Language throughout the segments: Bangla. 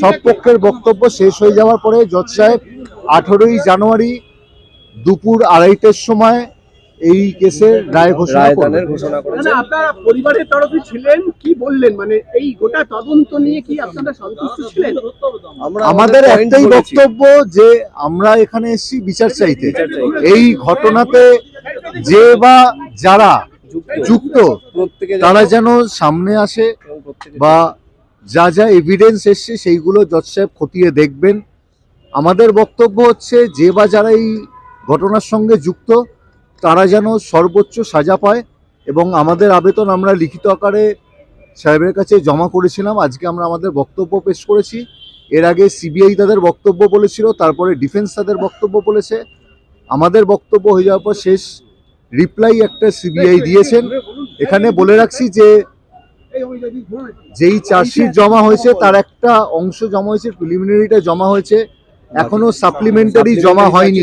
সব পক্ষের বক্তব্য শেষ হয়ে যাওয়ার পরে জজ সাহেব আঠেরোই জানুয়ারি দুপুর আড়াইটের সময় এই কেসের রায় ঘোষণা করবেন। ঘোষণা করেছে মানে আপনারা পরিবারের তরফে ছিলেন কি বললেন? মানে এই গোটা তদন্ত নিয়ে কি আপনারা সন্তুষ্ট ছিলেন? আমাদের একটাই বক্তব্য যে আমরা এখানে এসেছি বিচার চাইতে। এই ঘটনাতে যে বা যারা যুক্ত তারা যেন সামনে আসে বা যা যা এভিডেন্স এসছে সেইগুলো জজ সাহেব খতিয়ে দেখবেন। আমাদের বক্তব্য হচ্ছে, যে বা যারা এই ঘটনার সঙ্গে যুক্ত, তারা যেন সর্বোচ্চ সাজা পায় এবং আমাদের আবেদন আমরা লিখিত আকারে সাহেবের কাছে জমা করেছিলাম। আজকে আমরা আমাদের বক্তব্য পেশ করেছি। এর আগে সিবিআই তাদের বক্তব্য বলেছিল, তারপরে ডিফেন্স তাদের বক্তব্য বলেছে। আমাদের বক্তব্য হয়ে যাওয়ার পর শেষ রিপ্লাই একটা সিবিআই দিয়েছেন। এখানে বলে রাখছি যে যেই চার্জশিট জমা হয়েছে তার একটা অংশ জমা হয়েছে প্রিলিমিনারিটা জমা হয়েছে এখনও সাপ্লিমেন্টারি জমা হয়নি।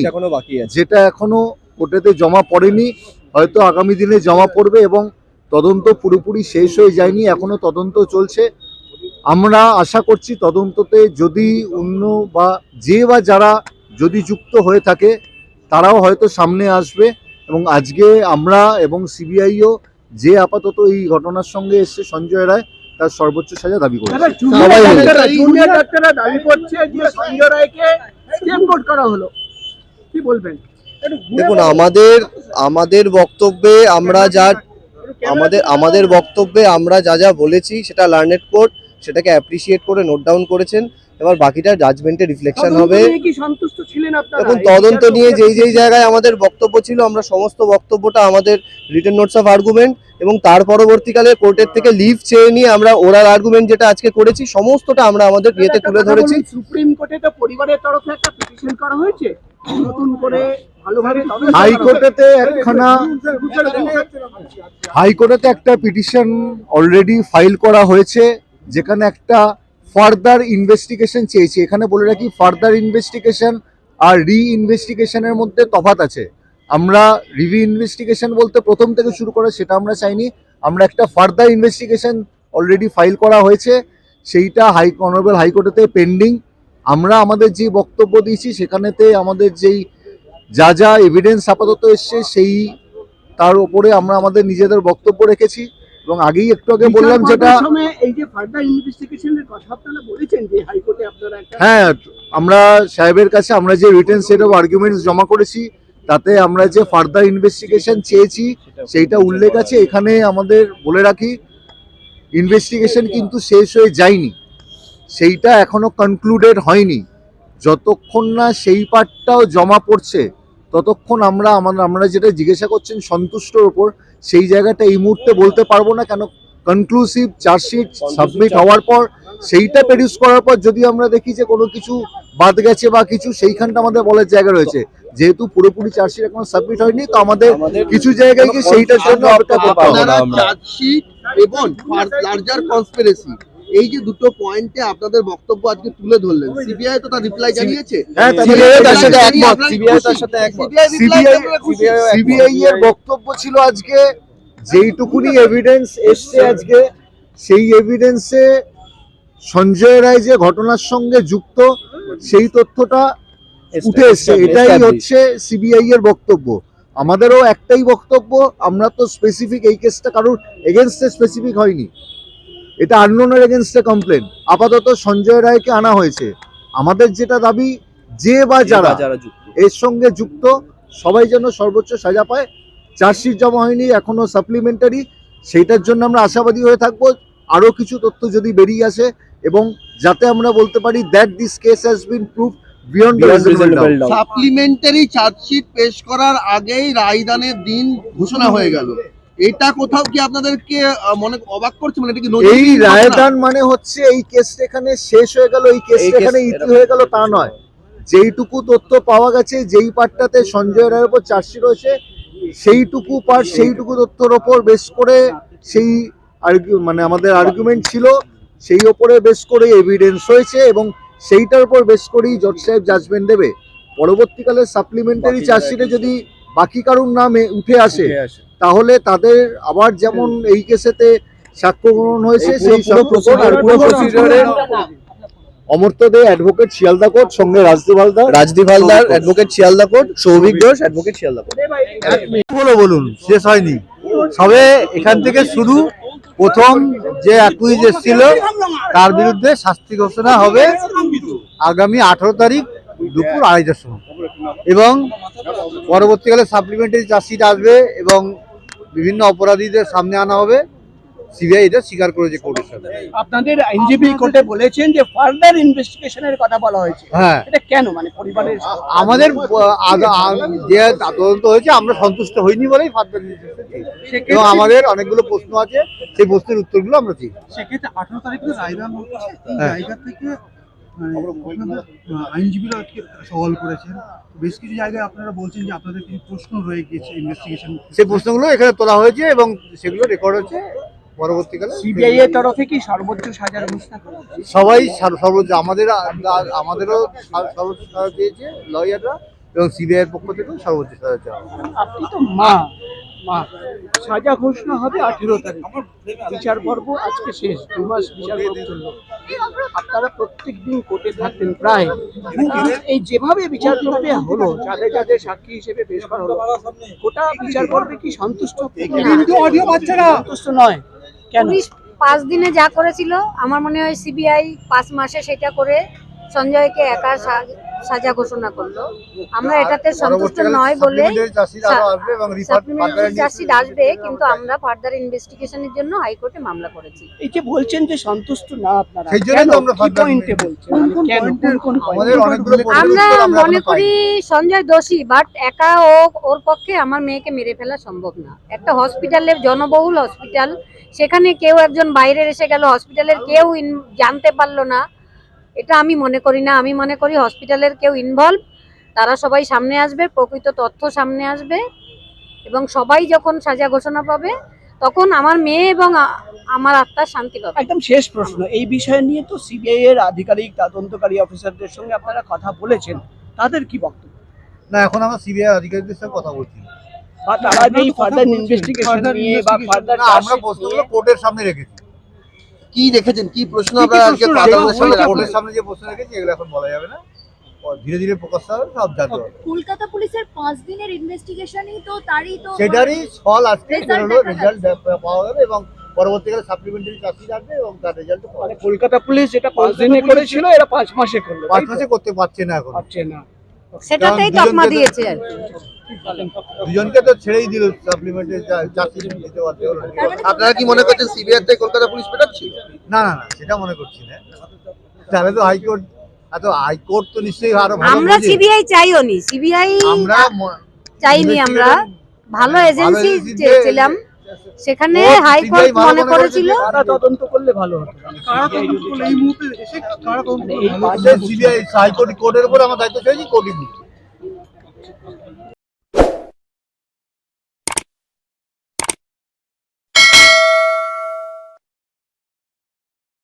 যেটা এখনও কোর্টেতে জমা পড়েনি হয়তো আগামী দিনে জমা পড়বে এবং তদন্ত পুরোপুরি শেষ হয়ে যায়নি এখনও তদন্ত চলছে। আমরা আশা করছি তদন্ততে যদি অন্য বা যে বা যারা যদি যুক্ত হয়ে থাকে তারাও হয়তো সামনে আসবে এবং আজকে আমরা এবং সিবিআইও যে আপাতত এই ঘটনার সঙ্গে এসছে সঞ্জয় রায় তার সর্বোচ্চ সাজা দাবি করছে। জুনিয়র ডাক্তাররা দাবি করছে যে সঞ্জয় রায়কে করা হলো। কি বলবেন? দেখুন আমাদের আমাদের বক্তব্যে আমরা যা আমাদের আমাদের বক্তব্যে আমরা যা যা বলেছি সেটা লার্নেড কোর্ট সেটাকে অ্যাপ্রিসিয়েট করে নোট ডাউন করেছেন। এবার বাকিটা জাজমেন্টে রিফ্লেকশন হবে। নিয়ে কি সন্তুষ্ট ছিলেন আপনারা? দেখুন এই তদন্ত নিয়ে যেই যেই জায়গায় আমাদের বক্তব্য ছিল আমরা সমস্ত বক্তব্যটা আমাদের রিটেন নোটস অফ আর্গুমেন্ট এবং তার পরবর্তীকালে কোর্টের থেকে লিভ চেয়ে নিয়ে আমরা ওরাল আর্গুমেন্ট যেটা আজকে করেছি সমস্তটা আমরা আমাদের ইয়েতে তুলে ধরেছি। সুপ্রিম কোর্টে তো পরিবারের তরফে একটা পিটিশন করা হয়েছে। নতুন করে ভালোভাবে হাইকোর্টেতে একখানা হাইকোর্টেতে একটা পিটিশন অলরেডি ফাইল করা হয়েছে যেখানে একটা ফার্দার ইনভেস্টিগেশন চেয়েছি। এখানে বলে রাখি, ফার্দার ইনভেস্টিগেশন আর রি ইনভেস্টিগেশনের মধ্যে তফাৎ আছে। আমরা রিভি ইনভেস্টিগেশন বলতে প্রথম থেকে শুরু করে সেটা আমরা চাইনি। আমরা একটা ফার্দার ইনভেস্টিগেশন অলরেডি ফাইল করা হয়েছে। সেইটা হাই অনারেবল হাইকোর্টেতে পেন্ডিং আমরা আমাদের যে বক্তব্য দিয়েছি, সেখানেতে আমাদের যেই যা যা এভিডেন্স আপাতত এসছে, সেই তার উপরে আমরা আমাদের নিজেদের বক্তব্য রেখেছি। এবং আগেই একটু আগে বললাম যেটা এই যে ফার্দার ইনভেস্টিগেশনের কথা আপনারা বলেছেন যে হাইকোর্টে আপনারা একটা হ্যাঁ আমরা সাহেবের কাছে আমরা যে রিটেন সেট অফ আর্গুমেন্টস জমা করেছি তাতে আমরা যে ফার্দার ইনভেস্টিগেশন চেয়েছি সেইটা উল্লেখ আছে। এখানে আমাদের বলে রাখি ইনভেস্টিগেশন কিন্তু শেষ হয়ে যায়নি। সেইটা এখনও কনক্লুডেড হয়নি। যতক্ষণ না সেই পার্টটাও জমা পড়ছে ততক্ষণ আমরা আমাদের আমরা যেটা জিজ্ঞাসা করছেন সন্তুষ্টর ওপর সেই জায়গাটা এই মুহূর্তে বলতে পারব না কেন কনক্লুসিভ চার্জশিট সাবমিট হওয়ার পর সেইটা প্রডিউস করার পর যদি আমরা দেখি যে কোনো কিছু বাদ গেছে বা কিছু সেইখানটা আমাদের বলার জায়গা রয়েছে। যেহেতু পুরোপুরি চার্জশিট এখন সাবমিট হয়নি তো আমাদের কিছু জায়গায় গিয়ে সেইটার জন্য অপেক্ষা করতে হবে। আপনারা চার্জশিট এবং লার্জার কনস্পিরেসি এই যে দুটো পয়েন্টে আপনাদের বক্তব্য আজকে তুলে ধরলেন সিবিআই তো তার রিপ্লাই জানিয়েছে? হ্যাঁ তার সাথে একমত, তার সাথে একমত। সিবিআই এর বক্তব্য ছিল আজকে যেইটুকুনি এভিডেন্স এসছে আজকে সেই এভিডেন্সে সঞ্জয় রায় যে ঘটনার সঙ্গে যুক্ত সেই তথ্যটা উঠে এসছে। এটাই হচ্ছে সিবিআই এর বক্তব্য। আমাদেরও একটাই বক্তব্য আমরা তো স্পেসিফিক এই কেসটা কারোর এগেনস্টে স্পেসিফিক হয়নি। এটা আননোনের এগেনস্টে কমপ্লেন আপাতত সঞ্জয় রায়কে আনা হয়েছে। আমাদের যেটা দাবি যে বা যারা যারা যুক্ত। এর সঙ্গে যুক্ত সবাই যেন সর্বোচ্চ সাজা পায়। চার্জশিট জমা হয়নি এখনও সাপ্লিমেন্টারি সেইটার জন্য আমরা আশাবাদী হয়ে থাকব। আরও কিছু তথ্য যদি বেরিয়ে আসে এবং যাতে আমরা বলতে পারি that this case has been prove beyond. Supplementary chargesheet পেশ করার আগেই রায়দানের দিন ঘোষণা হয়ে গেল। এটা কোথাও কি আপনাদেরকে মনে অবাক করছে? মানে এটা কি এই রায়দান মানে হচ্ছে এই কেসটা এখানে শেষ হয়ে গেল এই কেসটা এখানে ইতি হয়ে গেল তা নয়। যেইটুকু তথ্য পাওয়া গেছে যেই পার্টটাতে সঞ্জয় রায়ের উপর চার্জশিট রয়েছে সেইটুকু পার্ট সেইটুকু তথ্যের ওপর বেশ করে সেই মানে আমাদের আর্গুমেন্ট ছিল সেই ওপরে বেশ করে এভিডেন্স হয়েছে এবং সেইটার উপর বেশ করেই জজ সাহেব জাজমেন্ট দেবে। পরবর্তীকালে সাপ্লিমেন্টারি চার্জশিটে। যদি বাকি কারুর নামে উঠে আসে উঠে আসে। তাহলে তাদের আবার যেমন এই কেসেতে সাক্ষ্য গ্রহণ হয়েছে সেই পুরো- পুরো সাক্ষ্য গ্রহণ আর procedure- পুরো পুরো procedure এর অমর্ত্য দে অ্যাডভোকেট শিয়ালদা কোর্ট সঙ্গে Rajdeep Haldar Rajdeep Haldar advocate Sealdah court Souvik Ghosh advocate Sealdah court বলো বলুন শেষ হয়নি। সবে এখান থেকে শুরু প্রথম যে অ্যাকুইজ এসেছিল তার বিরুদ্ধে শাস্তি ঘোষণা হবে আগামী আঠারো তারিখ দুপুর আড়াইটার সময়। এবং পরবর্তীকালে সাপ্লিমেন্টারি চার্জশিট আসবে এবং বিভিন্ন অপরাধীদের সামনে আনা হবে। সিবিআই এটা স্বীকার করেছে কোর্টের সাথে আপনাদের আইনজীবী কোর্টে বলেছেন যে ফার্দার ইনভেস্টিগেশনের কথা বলা হয়েছে। হ্যাঁ। এটা কেন? মানে পরিবারের আমাদের যে তদন্ত হয়েছে আমরা সন্তুষ্ট হইনি বলেই ফার্দার এবং আমাদের অনেকগুলো প্রশ্ন আছে সেই প্রশ্নের উত্তরগুলো আমরা দিই। সেক্ষেত্রে আঠারো তারিখে এই হ্যাঁ। জায়গা থেকে আইনজীবীরা আজকে সওয়াল করেছেন। বেশ কিছু জায়গায় আপনারা বলছেন যে আপনাদের কিছু প্রশ্ন রয়ে গিয়েছে ইনভেস্টিগেশন সেই প্রশ্নগুলো এখানে তোলা হয়েছে এবং সেগুলো রেকর্ড হচ্ছে। পরবর্তীকালে সিবিআই এর তরফে কি সর্বোচ্চ সাজার হয়েছে? সবাই সর্বোচ্চ আমাদের আমাদেরও সর্বোচ্চ সাজা দিয়েছে লয়াররা এবং সিবিআই এর পক্ষ থেকেও সর্বোচ্চ সাজা চাওয়া আপনি তো মা। সাজা ঘোষণা হবে আঠেরো তারিখ। বিচার পর্ব আজকে শেষ দু মাস বিচার পর্ব চলল। আপনারা প্রত্যেক দিন কোর্টে থাকতেন প্রায়। এই যেভাবে বিচার প্রক্রিয়া হলো যাদের যাদের সাক্ষী হিসেবে পেশ করা হলো গোটা বিচার পর্বে কি সন্তুষ্ট? সন্তুষ্ট নয়। কেন? পাঁচ দিনে যা করেছিল আমার মনে হয় সিবিআই পাঁচ মাসে সেটা করে সঞ্জয়কে একা সাজা ঘোষণা করল। আমরা এটাতে সন্তুষ্ট নয় বলে আসবে কিন্তু আমরা ফার্দার ইনভেস্টিগেশনের জন্য হাইকোর্টে মামলা করেছি। এই যে বলছেন যে সন্তুষ্ট না আপনারা সেই জন্য পয়েন্টে মানে আমরা মনে করি সঞ্জয় দোষী বাট একা ও ওর পক্ষে আমার মেয়েকে মেরে ফেলা সম্ভব না। একটা হসপিটালে জনবহুল হসপিটাল সেখানে কেউ একজন বাইরের এসে গেল হসপিটালের কেউ জানতে পারল না। এটা আমি মনে করি না। আমি মনে করি হসপিটালের কেউ ইনভলভ তারা সবাই সামনে আসবে প্রকৃত তথ্য সামনে আসবে এবং সবাই যখন সাজা ঘোষণা পাবে তখন আমার মেয়ে এবং আমার আত্মার শান্তি পাবে। একদম শেষ প্রশ্ন এই বিষয় নিয়ে তো সিবিআই এর আধিকারিক তদন্তকারী অফিসারদের সঙ্গে আপনারা কথা বলেছেন তাদের কি বক্তব্য? না এখন আমরা সিবিআই আধিকারিকদের সাথে কথা বলছি। আমরা প্রশ্নগুলো কোর্টের সামনে রেখেছি। কি রেখেছেন কি প্রশ্ন আপনারা আজকে প্রশ্ন সামনে হয়েছে? রাখবেন? কোর্টের সামনে যে প্রশ্ন রেখেছি এগুলো এখন বলা যাবে না। ধীরে ধীরে প্রকাশ হবে সব জানতে হবে কলকাতা পুলিশের পাঁচ দিনের ইনভেস্টিগেশনই তো তারই তো সেটারই ফল আজকে বেরোলো রেজাল্ট পাওয়া যাবে এবং পরবর্তীকালে সাপ্লিমেন্টারি চাকরি আসবে এবং তার রেজাল্ট মানে কলকাতা পুলিশ যেটা পাঁচ দিনে করেছিল এরা পাঁচ মাসে করল পাঁচ মাসে করতে পারছে না এখন। পারছে না। সেটাতেই তকমা দিয়েছে আর দুজনকে তো ছেড়েই দিল সাপ্লিমেন্টারি চাকরি দিতে পারতে হলো। আপনারা কি মনে করছেন সিবিআই থেকে কলকাতা পুলিশ বেটার না না না সেটা মনে করছি না। তাহলে তো হাইকোর্ট এত হাইকোর্ট তো নিশ্চয়ই আরও ভালো আমরা সিবিআই চাইও নি। সিবিআই আমরা চাইনি আমরা। ভালো এজেন্সি চেয়েছিলাম। সেখানে হাইকোর্ট মনে মনে করেছিল। তদন্ত করলে ভালো হতো? এই মুহূর্তে এসে কারা তদন্ত সিবিআই হাইকোর্ট কোর্টের উপর আমার দায়িত্ব চাইছি কোর্টই